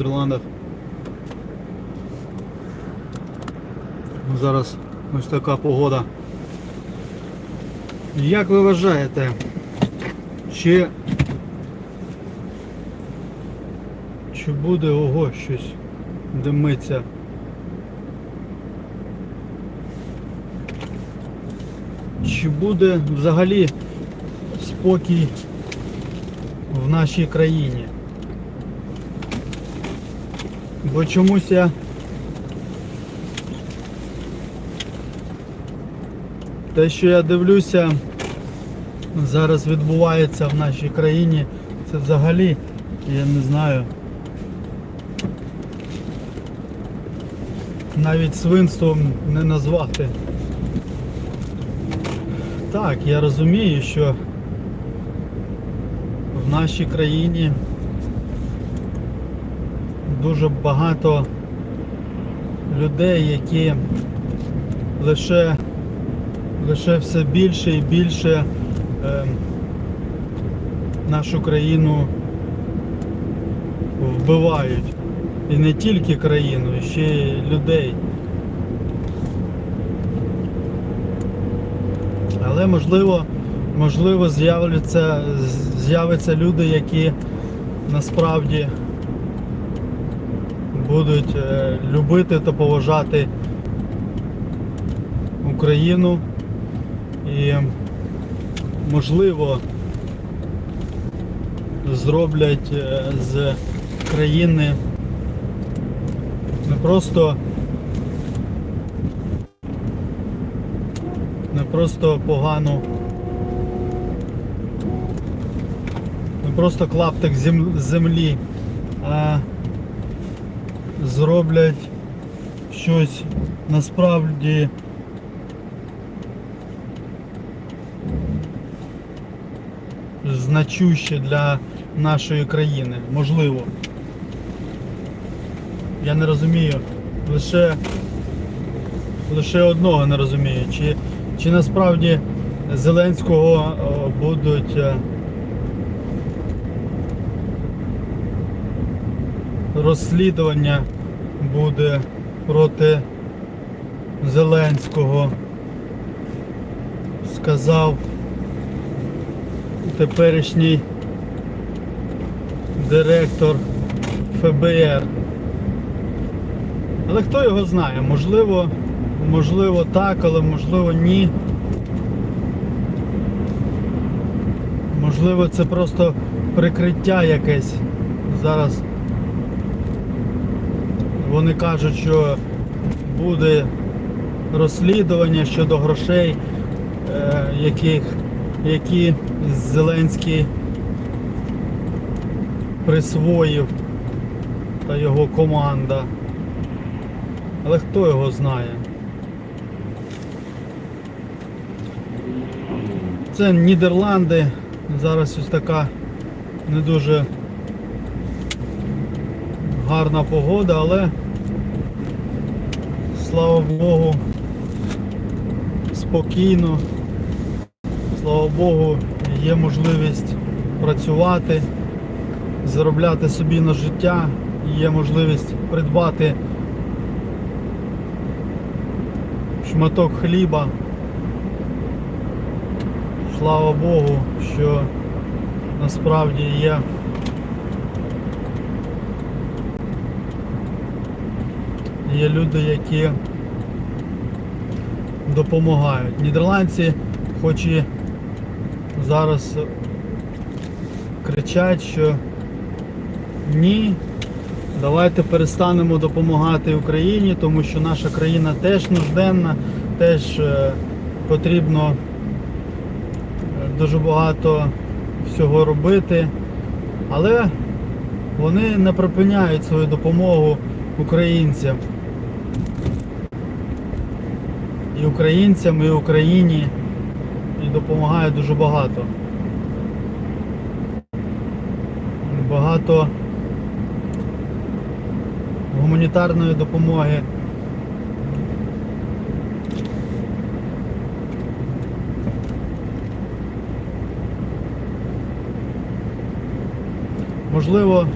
Нідерландах. Зараз ось така погода. Як ви вважаєте, чи, чи буде ого щось димиться? Чи буде взагалі спокій в нашій країні? Бо чомусь я те, що я дивлюся, зараз відбувається в нашій країні, це взагалі, я не знаю. Навіть свинством не назвати. Так, я розумію, що в нашій країні дуже багато людей, які лише, лише все більше і більше е, нашу країну вбивають. І не тільки країну, і ще й людей. Але можливо, можливо з'являться, з'являться люди, які насправді будуть е, любити та поважати Україну. І можливо зроблять е, з країни не просто не просто погану не просто клаптик зем- землі, а зроблять щось насправді значуще для нашої країни. Можливо. Я не розумію. Лише лише одного не розумію. Чи, чи насправді Зеленського будуть розслідування буде проти Зеленського, сказав теперішній директор ФБР. Але хто його знає? Можливо, можливо так, але можливо ні. Можливо, це просто прикриття якесь. Зараз вони кажуть, що буде розслідування щодо грошей, е, яких, які Зеленський присвоїв та його команда. Але хто його знає? Це Нідерланди. Зараз ось така не дуже гарна погода, але слава Богу, спокійно. Слава Богу, є можливість працювати, заробляти собі на життя, є можливість придбати шматок хліба. Слава Богу, що насправді є є люди, які допомагають. Нідерландці, хоч і зараз кричать, що ні, давайте перестанемо допомагати Україні, тому що наша країна теж нужденна, теж е, потрібно е, дуже багато всього робити. Але вони не припиняють свою допомогу українцям. І українцям, і Україні. І допомагають дуже багато. Багато гуманітарної допомоги. Можливо,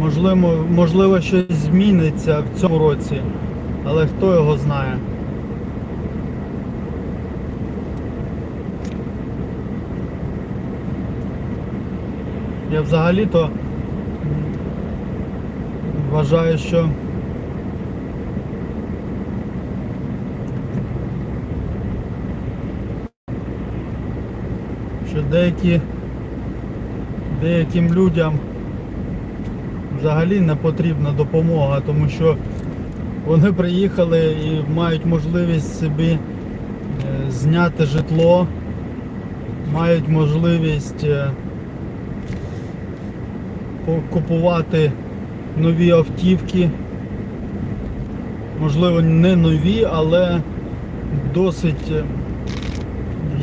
Можливо, можливо, щось зміниться в цьому році, але хто його знає. Я взагалі-то вважаю, що що деякі деяким людям взагалі не потрібна допомога, тому що вони приїхали і мають можливість собі е, зняти житло, мають можливість е, купувати нові автівки. Можливо, не нові, але досить е,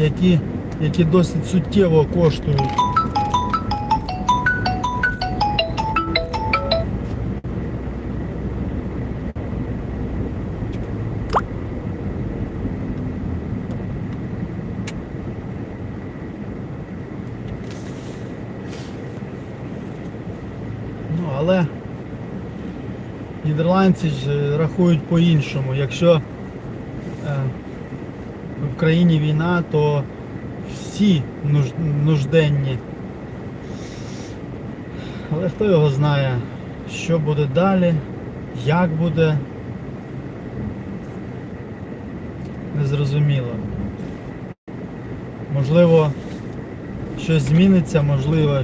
які, які досить суттєво коштують. Нідерландці ж е, рахують по-іншому. Якщо е, в країні війна, то всі нужденні. Але хто його знає, що буде далі, як буде, незрозуміло. Можливо, щось зміниться, можливо,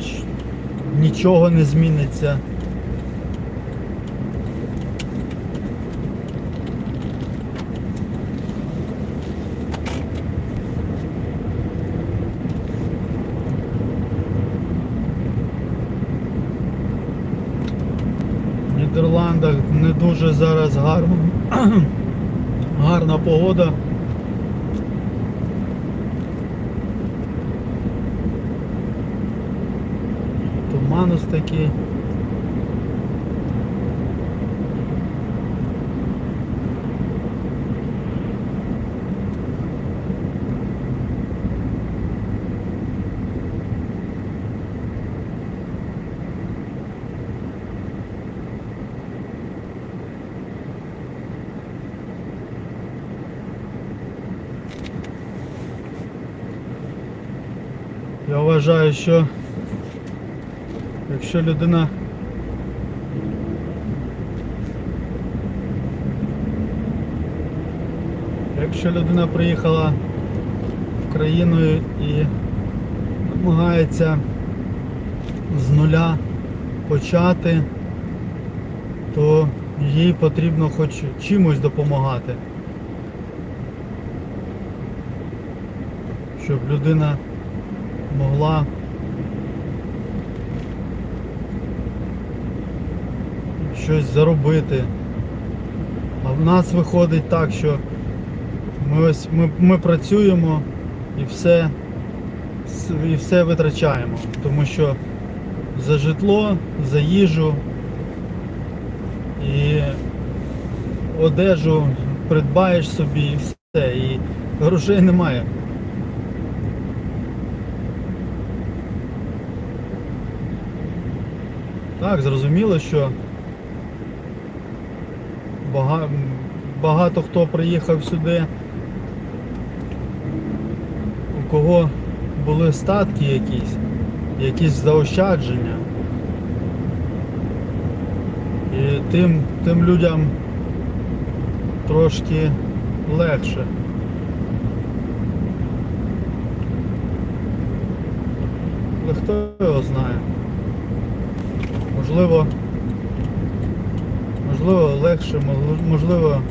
нічого не зміниться. В Нідерландах не дуже зараз гарно, гарна погода. Туман ось такий. Я вважаю, що якщо людина якщо людина приїхала в країну і намагається з нуля почати, то їй потрібно хоч чимось допомагати. Щоб людина могла щось заробити. А в нас виходить так, що ми ось ми, ми працюємо і все, і все витрачаємо. Тому що за житло, за їжу і одежу придбаєш собі і все. І грошей немає. Так, зрозуміло, що бага- багато хто приїхав сюди, у кого були статки якісь, якісь заощадження. І тим, тим людям трошки легше. Але хто його знає? Можливо, можливо легше, можливо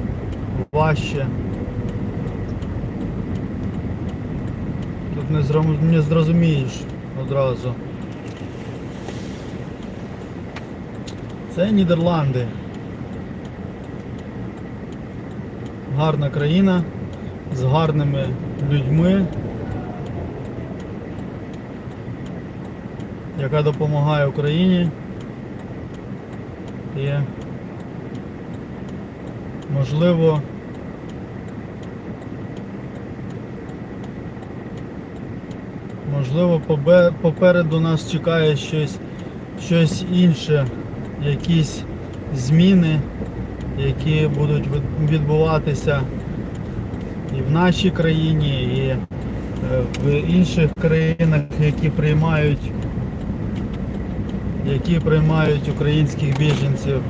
важче. Тут не, зром- не зрозумієш одразу. Це Нідерланди. Гарна країна з гарними людьми, яка допомагає Україні. І можливо можливо попереду нас чекає щось, щось інше якісь зміни, які будуть відбуватися і в нашій країні, і е, в інших країнах, які приймають, які приймають українських біженців.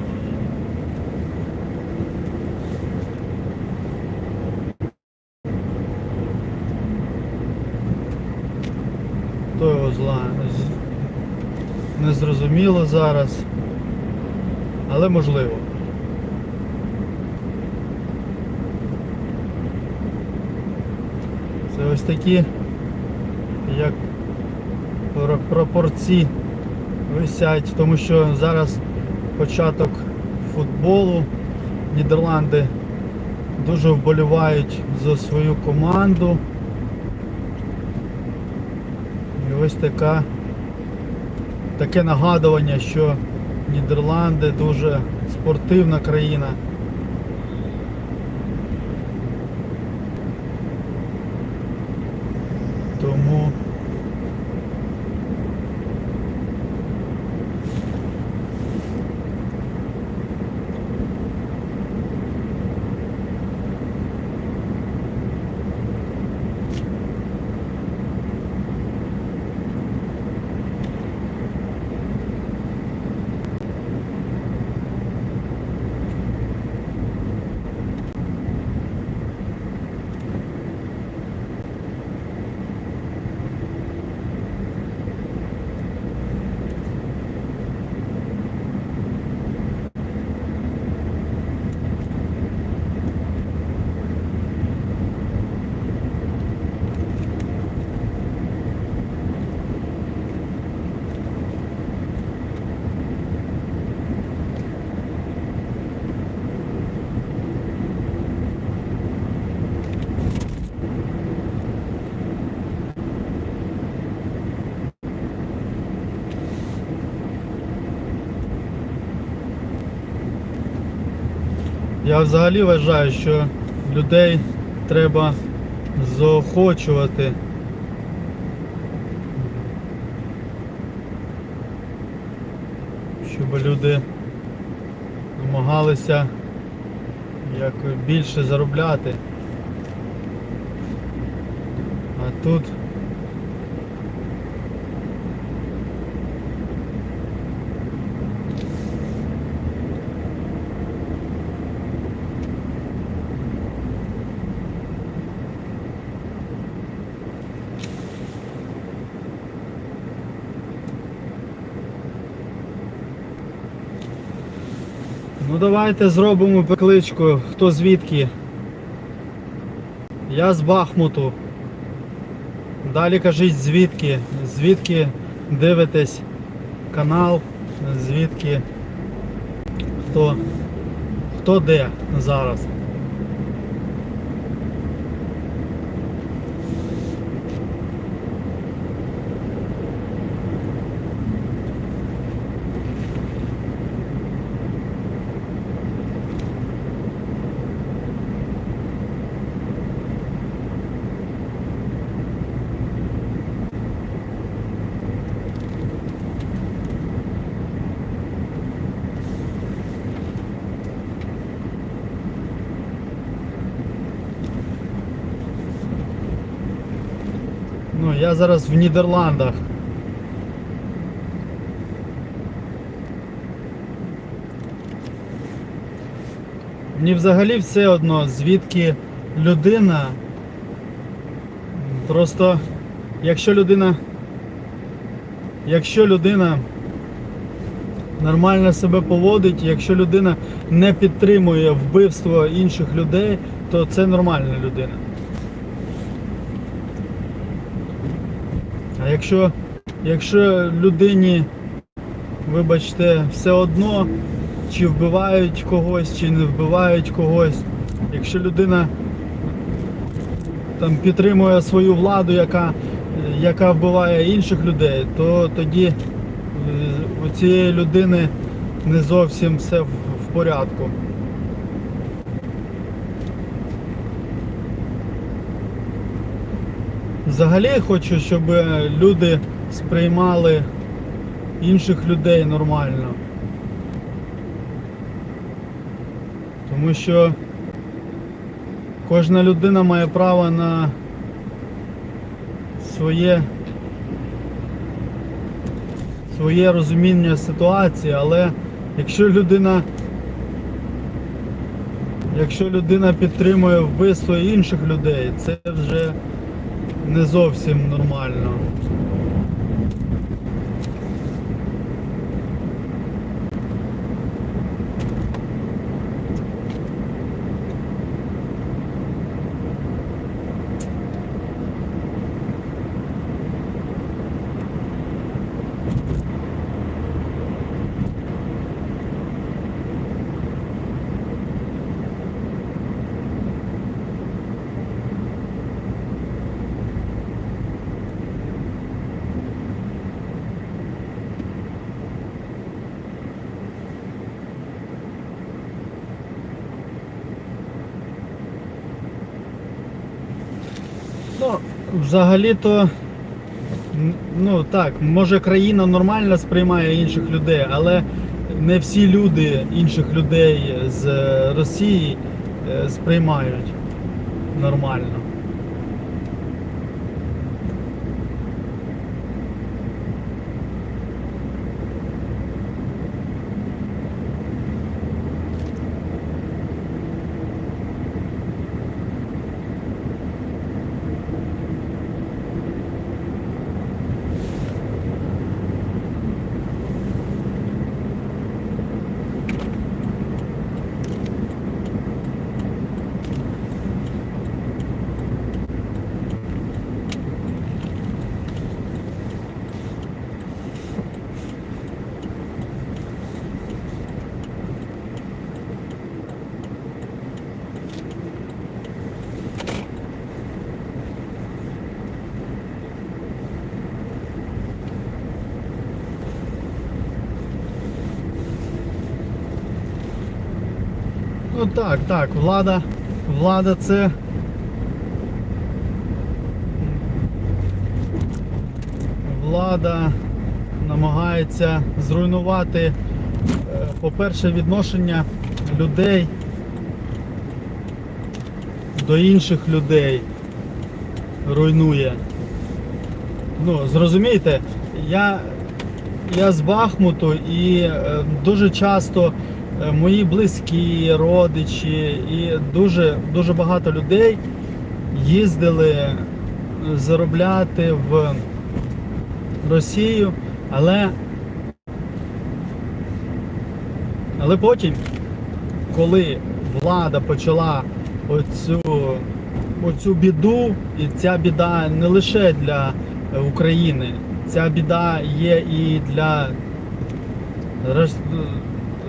Хто його зла? з- Незрозуміло зараз, але можливо. Це ось такі, як пр- пропорції висять, тому що зараз початок футболу. Нідерланди дуже вболівають за свою команду. І ось така, таке нагадування, що Нідерланди дуже спортивна країна. Тому Я взагалі вважаю, що людей треба заохочувати. Щоб люди намагалися як більше заробляти. А тут Ну давайте зробимо прикличку, хто звідки. Я з Бахмуту. Далі кажіть звідки, звідки дивитесь канал, звідки хто, хто де зараз. Ну, я зараз в Нідерландах. Мені взагалі все одно, звідки людина. Просто якщо людина. Якщо людина нормально себе поводить, якщо людина не підтримує вбивство інших людей, то це нормальна людина. А якщо, якщо людині, вибачте, все одно, чи вбивають когось, чи не вбивають когось, якщо людина там підтримує свою владу, яка, яка вбиває інших людей, то тоді е, у цієї людини не зовсім все в, в порядку. Взагалі хочу, щоб люди сприймали інших людей нормально. Тому що кожна людина має право на своє своє розуміння ситуації, але якщо людина якщо людина підтримує вбивство інших людей, це вже не зовсім нормально. Ну, взагалі-то, ну так, може країна нормально сприймає інших людей, але не всі люди інших людей з е, Росії е, сприймають нормально. Ну так, так, влада, влада це. Влада намагається зруйнувати, е, по-перше, відношення людей до інших людей. Руйнує. Ну, зрозумієте, я, я з Бахмуту і е, дуже часто мої близькі, родичі і дуже, дуже багато людей їздили е, заробляти в Росію, але, але потім, коли влада почала оцю, оцю біду, і ця біда не лише для е, України, ця біда є і для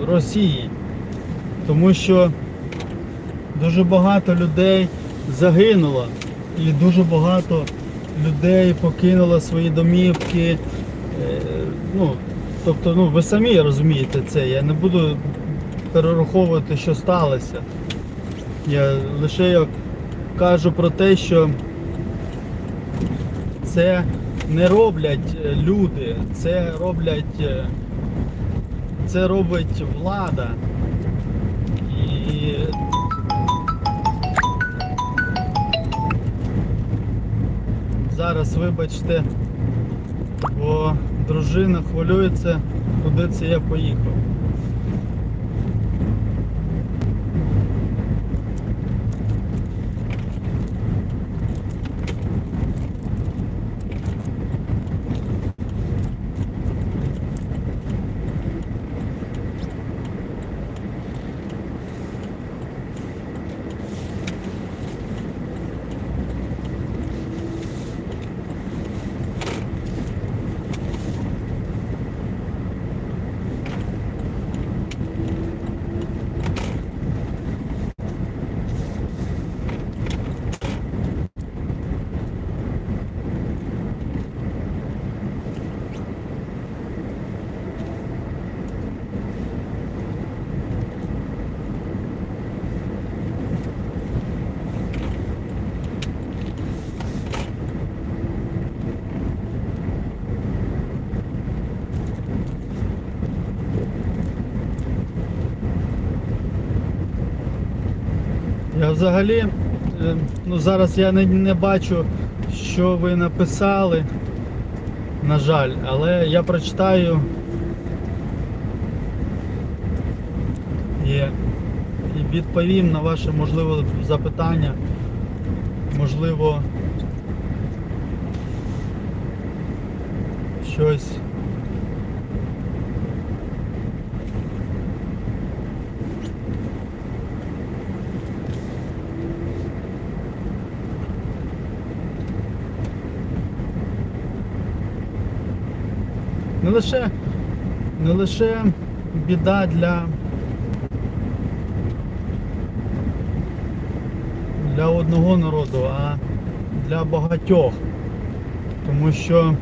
Росії, тому що дуже багато людей загинуло і дуже багато людей покинуло свої домівки. Е, Ну, тобто, ну ви самі розумієте це. Я не буду перераховувати, що сталося. Я лише я кажу про те, що це не роблять е, люди, це роблять. Це робить влада. І зараз, вибачте, бо дружина хвилюється, куди це я поїхав. Взагалі, е, ну зараз я не, не бачу, що ви написали, на жаль, але я прочитаю. І, і відповім на ваше можливе запитання. Можливо, щось. Не лише, не лише біда для, для одного народу, а для багатьох. Тому що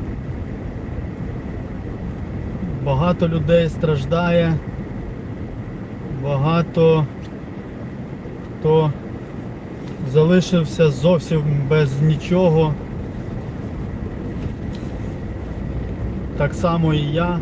багато людей страждає, багато хто залишився зовсім без нічого. Так само і я.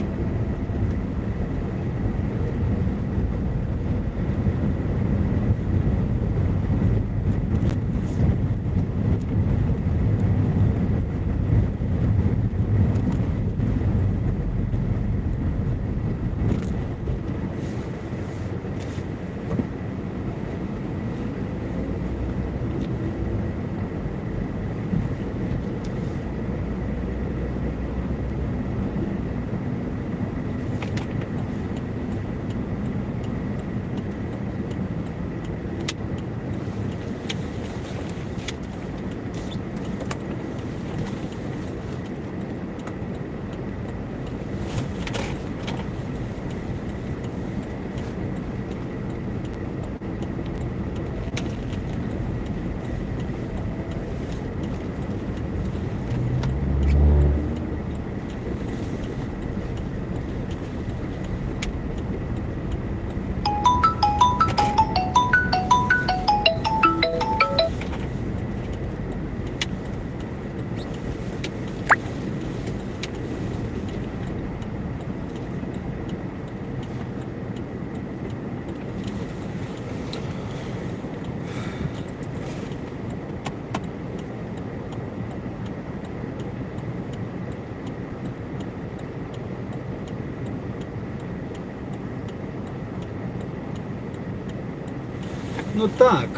Ну так,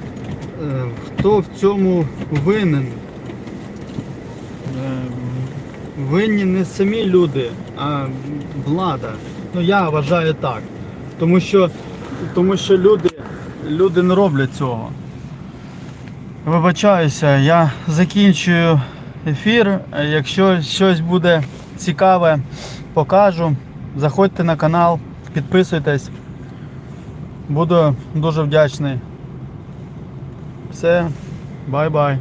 е, хто в цьому винен? Е, Винні не самі люди, а влада. Ну я вважаю так. Тому що, тому що люди, люди не роблять цього. Вибачаюся, я закінчую ефір. Якщо щось буде цікаве, покажу. Заходьте на канал, підписуйтесь. Буду дуже вдячний. Все, бай-бай.